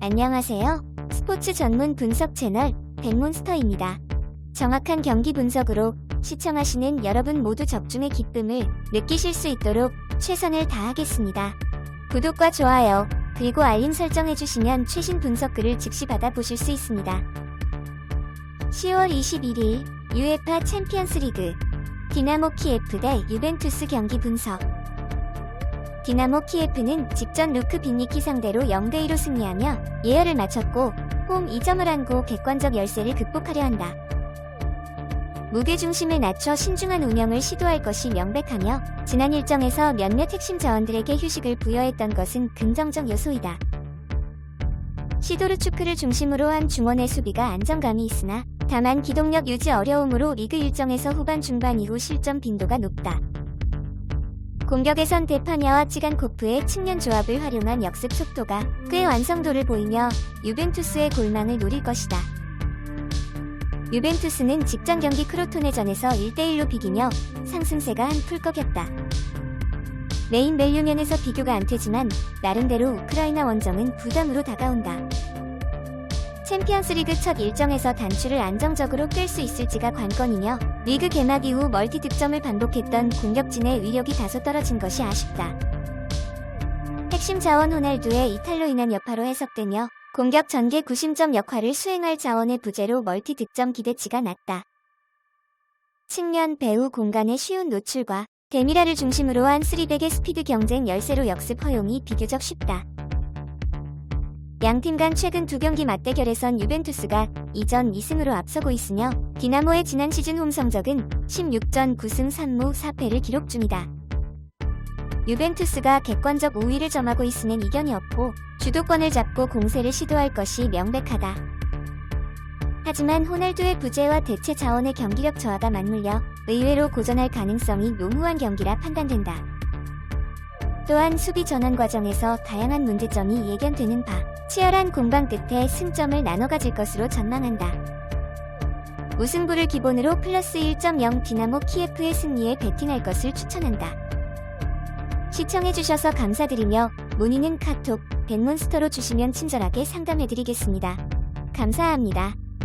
안녕하세요. 스포츠 전문 분석 채널 백몬스터입니다. 정확한 경기 분석으로 시청하시는 여러분 모두 적중의 기쁨을 느끼실 수 있도록 최선을 다하겠습니다. 구독과 좋아요, 그리고 알림 설정해주시면 최신 분석글을 즉시 받아보실 수 있습니다. 10월 21일 UEFA 챔피언스 리그 디나모 키예프 대 유벤투스 경기 분석 디나모 키예프는 직전 루크 빈니키 상대로 0대2로 승리하며 예열을 마쳤고 홈 2점을 안고 객관적 열세를 극복하려 한다. 무게 중심을 낮춰 신중한 운영을 시도할 것이 명백하며 지난 일정에서 몇몇 핵심 자원들에게 휴식을 부여했던 것은 긍정적 요소이다. 시도르 추크를 중심으로 한 중원의 수비가 안정감이 있으나 다만 기동력 유지 어려움으로 리그 일정에서 후반 중반 이후 실점 빈도가 높다. 공격에선 데파냐와 찌간코프의 측면 조합을 활용한 역습 속도가 꽤 완성도를 보이며 유벤투스의 골망을 노릴 것이다. 유벤투스는 직전 경기 크로토네전에서 1대1로 비기며 상승세가 한풀 꺾였다. 메인 멜류면에서 비교가 안 되지만 나름대로 우크라이나 원정은 부담으로 다가온다. 챔피언스리그 첫 일정에서 단추를 안정적으로 꿰수 있을지가 관건이며 리그 개막 이후 멀티 득점을 반복했던 공격진의 위력이 다소 떨어진 것이 아쉽다. 핵심 자원 호날두의 이탈로 인한 여파로 해석되며 공격 전개 구심점 역할을 수행할 자원의 부재로 멀티 득점 기대치가 낮다. 측면 배우 공간의 쉬운 노출과 데미라를 중심으로 한 3백의 스피드 경쟁 열세로 역습 허용이 비교적 쉽다. 양팀 간 최근 두 경기 맞대결에선 유벤투스가 2전 2승으로 앞서고 있으며 디나모의 지난 시즌 홈 성적은 16전 9승 3무 4패를 기록 중이다. 유벤투스가 객관적 우위를 점하고 있으면 이견이 없고 주도권을 잡고 공세를 시도할 것이 명백하다. 하지만 호날두의 부재와 대체 자원의 경기력 저하가 맞물려 의외로 고전할 가능성이 농후한 경기라 판단된다. 또한 수비 전환 과정에서 다양한 문제점이 예견되는 바 치열한 공방 끝에 승점을 나눠 가질 것으로 전망한다. 우승부를 기본으로 플러스 1.0 디나모 키예프의 승리에 베팅할 것을 추천한다. 시청해주셔서 감사드리며 문의는 카톡, 벤몬스터로 주시면 친절하게 상담해드리겠습니다. 감사합니다.